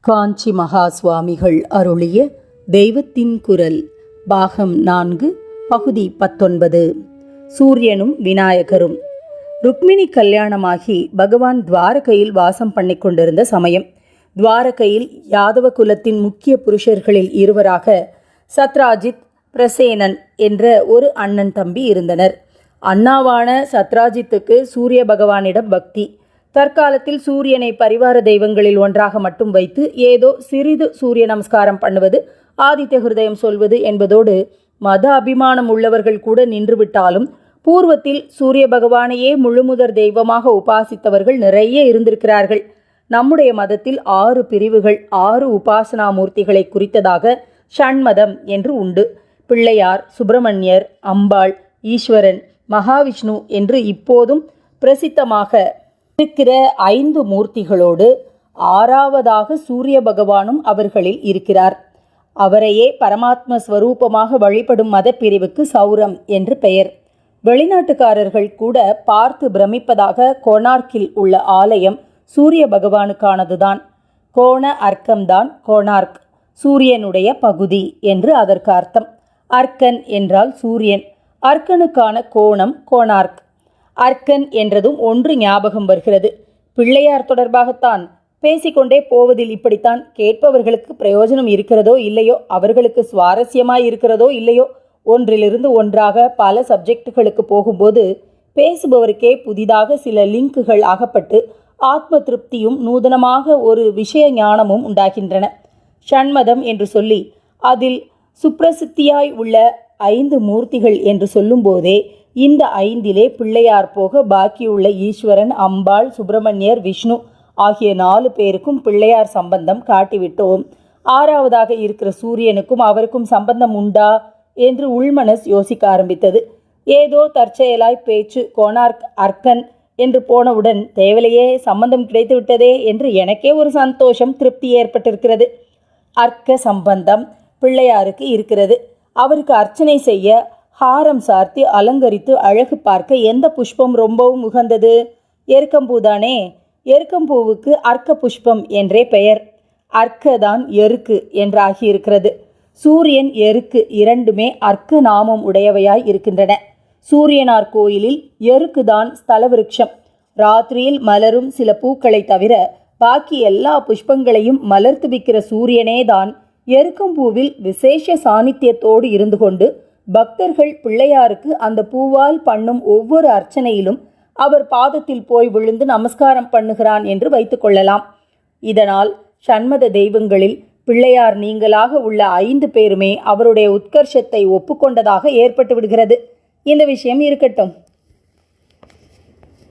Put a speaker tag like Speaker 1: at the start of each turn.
Speaker 1: காஞ்சி மகா சுவாமிகள் அருளிய தெய்வத்தின் குரல் பாகம் நான்கு பகுதி பத்தொன்பது. சூரியனும் விநாயகரும். ருக்மிணி கல்யாணமாகி பகவான் துவாரகையில் வாசம் பண்ணிக் கொண்டிருந்த சமயம் துவாரகையில் யாதவ குலத்தின் முக்கிய புருஷர்களில் இருவராக சத்ராஜித் பிரசேனன் என்ற ஒரு அண்ணன் தம்பி இருந்தனர். அண்ணாவான சத்ராஜித்துக்கு சூரிய பகவானிடம் பக்தி தற்காலத்தில் சூரியனை பரிவார தெய்வங்களில் ஒன்றாக மட்டும் வைத்து ஏதோ சிறிது சூரிய நமஸ்காரம் பண்ணுவது ஆதித்ய ஹிருதயம் சொல்வது என்பதோடு மத அபிமானம் உள்ளவர்கள் கூட நின்றுவிட்டாலும் பூர்வத்தில் சூரிய பகவானையே முழுமுதற் தெய்வமாக உபாசித்தவர்கள் நிறைய இருந்திருக்கிறார்கள். நம்முடைய மதத்தில் ஆறு பிரிவுகள் ஆறு உபாசனா மூர்த்திகளை குறித்ததாக ஷண்மதம் என்று உண்டு. பிள்ளையார் சுப்பிரமணியர் அம்பாள் ஈஸ்வரன் மகாவிஷ்ணு என்று இப்போதும் பிரசித்தமாக இருக்கிற ஐந்து மூர்த்திகளோடு ஆறாவதாக சூரிய பகவானும் அவர்களில் இருக்கிறார். அவரையே பரமாத்ம ஸ்வரூபமாக வழிபடும் மதப்பிரிவுக்கு சௌரம் என்று பெயர். வெளிநாட்டுக்காரர்கள் கூட பார்த்து பிரமிப்பதாக கோனார்க்கில் உள்ள ஆலயம் சூரிய பகவானுக்கானதுதான். கோண அர்க்கம்தான் கோனார்க் சூரியனுடைய பகுதி என்று அதற்கு அர்த்தம். அர்க்கன் என்றால் சூரியன். அர்க்கனுக்கான கோணம் கோனார்க் அர்க்கன் என்றதும் ஒன்று ஞாபகம் வருகிறது. பிள்ளையார் தொடர்பாகத்தான் பேசிக்கொண்டே போவதில் இப்படித்தான் கேட்பவர்களுக்கு பிரயோஜனம் இருக்கிறதோ இல்லையோ அவர்களுக்கு சுவாரஸ்யமாய் இருக்கிறதோ இல்லையோ ஒன்றிலிருந்து ஒன்றாக பல சப்ஜெக்டுகளுக்கு போகும்போது பேசுபவருக்கே புதிதாக சில லிங்குகள் அகப்பட்டு ஆத்ம திருப்தியும் நூதனமாக ஒரு விஷய ஞானமும் உண்டாகின்றன. ஷண்மதம் என்று சொல்லி அதில் சுப்பிரசித்தியாய் உள்ள ஐந்து மூர்த்திகள் என்று சொல்லும்போதே இந்த ஐந்திலே பிள்ளையார் போக பாக்கியுள்ள ஈஸ்வரன் அம்பாள் சுப்பிரமணியர் விஷ்ணு ஆகிய நாலு பேருக்கும் பிள்ளையார் சம்பந்தம் காட்டிவிட்டோம். ஆறாவதாக இருக்கிற சூரியனுக்கும் அவருக்கும் சம்பந்தம் உண்டா என்று உள்மனஸ் யோசிக்க ஆரம்பித்தது. ஏதோ தற்செயலாய் பேச்சு கோனார்க் அர்க்கன் என்று போனவுடன் தேவலையே சம்பந்தம் கிடைத்து விட்டதே என்று எனக்கே ஒரு சந்தோஷம் திருப்தி ஏற்பட்டிருக்கிறது. அர்க்க சம்பந்தம் பிள்ளையாருக்கு இருக்கிறது. அவருக்கு அர்ச்சனை செய்ய ஹாரம் சார்த்தி அலங்கரித்து அழகு பார்க்க எந்த புஷ்பம் ரொம்பவும் உகந்தது? எருக்கம்பூதானே எருக்கம்பூவுக்கு அர்க்க புஷ்பம் என்றே பெயர். அர்க்க தான் எருக்கு என்றாகியிருக்கிறது. சூரியன் எருக்கு இரண்டுமே அர்க்க நாமம் உடையவையாய் இருக்கின்றன. சூரியனார் கோயிலில் எருக்கு தான் ஸ்தல விருட்சம் ராத்திரியில் மலரும் சில பூக்களை தவிர பாக்கி எல்லா புஷ்பங்களையும் மலர்த்து விற்கிற சூரியனே தான் எருக்கம்பூவில் விசேஷ சாநித்தியத்தோடு இருந்து கொண்டு பக்தர்கள் பிள்ளையாருக்கு அந்த பூவால் பண்ணும் ஒவ்வொரு அர்ச்சனையிலும் அவர் பாதத்தில் போய் விழுந்து நமஸ்காரம் பண்ணுகிறான் என்று வைத்துக்கொள்ளலாம் இதனால் சண்மத தெய்வங்களில் பிள்ளையார் நீங்களாக உள்ள ஐந்து பேருமே அவருடைய உத்கர்ஷத்தை ஒப்புக்கொண்டதாக ஏற்பட்டு விடுகிறது. இந்த விஷயம் இருக்கட்டும்.